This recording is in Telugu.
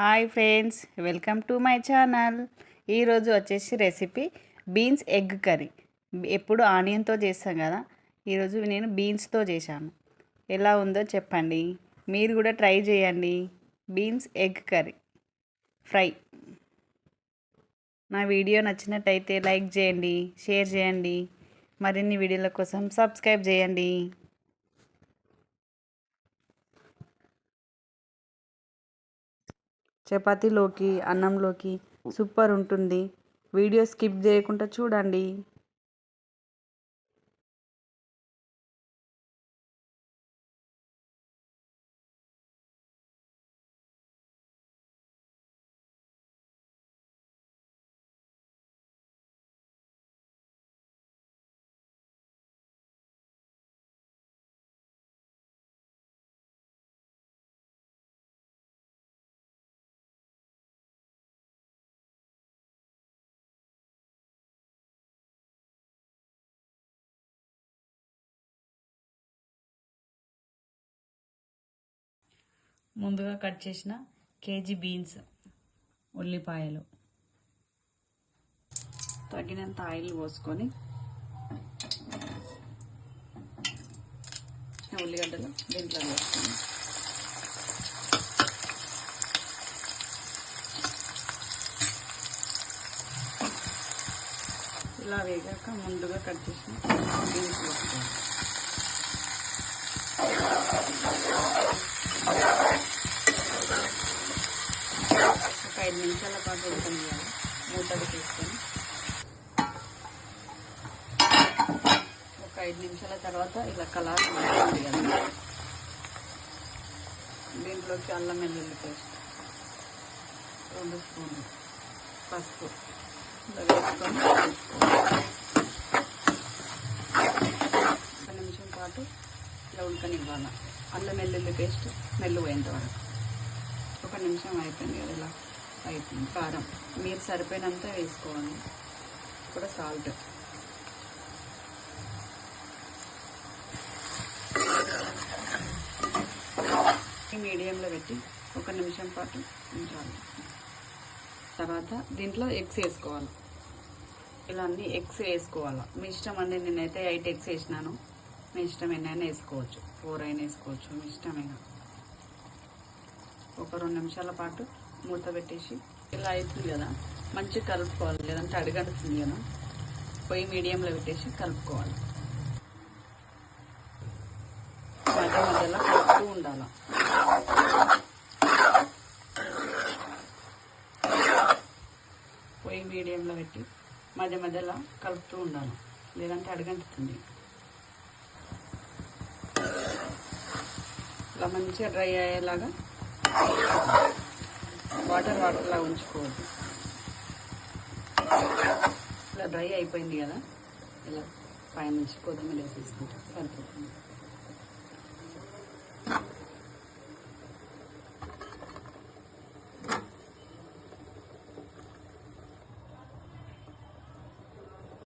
Hi friends welcome to my channel. ఈరోజు వచ్చేసి రెసిపీ బీన్స్ ఎగ్ కర్రీ. ఎప్పుడు ఆనియన్తో చేస్తాం కదా ఈరోజు నేను బీన్స్తో చేశాను. ఎలా ఉందో చెప్పండి. మీరు కూడా ట్రై చేయండి. Beans egg curry fry. నా వీడియో నచ్చినట్టయితే లైక్ చేయండి షేర్ చేయండి. మరిన్ని వీడియోల కోసం సబ్స్క్రైబ్ చేయండి. చపాతీలోకి అన్నంలోకి సూపర్ ఉంటుంది. వీడియో స్కిప్ చేయకుండా చూడండి. ముందుగా కట్ చేసిన కేజీ బీన్స్ ఉల్లిపాయలు. తగినంత ఆయిల్ పోసుకొని ఉల్లిగడ్డలు దీంట్లో వేసుకొని ఇలా వేగాక ముందుగా కట్ చేసిన బీన్స్ వేసుకోవాలి. ఉడకనియాలి మూత తీసుకొని ఒక ఐదు నిమిషాల తర్వాత ఇలా కలర్ మారుతుంది కదా దీంట్లోకి అల్లం వెల్లుల్లి పేస్ట్ రెండు స్పూన్లు పసుపు ఇలా వేసుకొని ఒక నిమిషం పాటు ఇలా ఉడకనివ్వాలి. అల్లం వెల్లుల్లి పేస్ట్ మెల్లు పోయేంత వరకు. ఒక నిమిషం అయిపోయింది కదా ఇలా. అయిపోయింది కారం. మీరు సరిపోయినంత వేసుకోవాలి. కూడా సాల్ట్. మీడియంలో పెట్టి ఒక నిమిషం పాటు ఉంచాలి. తర్వాత దీంట్లో ఎగ్స్ వేసుకోవాలి. ఇలా అన్ని ఎగ్స్ వేసుకోవాలి. మీ ఇష్టం అండి నేనైతే ఎయిట్ ఎగ్స్ వేసినాను. మీ ఇష్టం ఎన్నైనా వేసుకోవచ్చు. ఫోర్ అయినా వేసుకోవచ్చు. మీ ఇష్టమైన. ఒక రెండు నిమిషాల పాటు మూత పెట్టేసి ఇలా అవుతుంది కదా. మంచిగా కలుపుకోవాలి లేదంటే అడిగడుతుంది కదా. పొయ్యి మీడియంలో పెట్టేసి కలుపుకోవాలి. మధ్య మధ్యలో కలుపుతూ ఉండాలి. పొయ్యి మీడియంలో పెట్టి మధ్య మధ్యలో కలుపుతూ ఉండాలి. లేదంటే అడగంటుతుంది. ఇలా మంచిగా డ్రై అయ్యేలాగా వాటర్ వాటర్లా ఉంచుకోవద్దు. ఇలా డ్రై అయిపోయింది కదా ఇలా పైనుంచి కొత్తిమీర వేసేసుకుంటే సరిపోతుంది.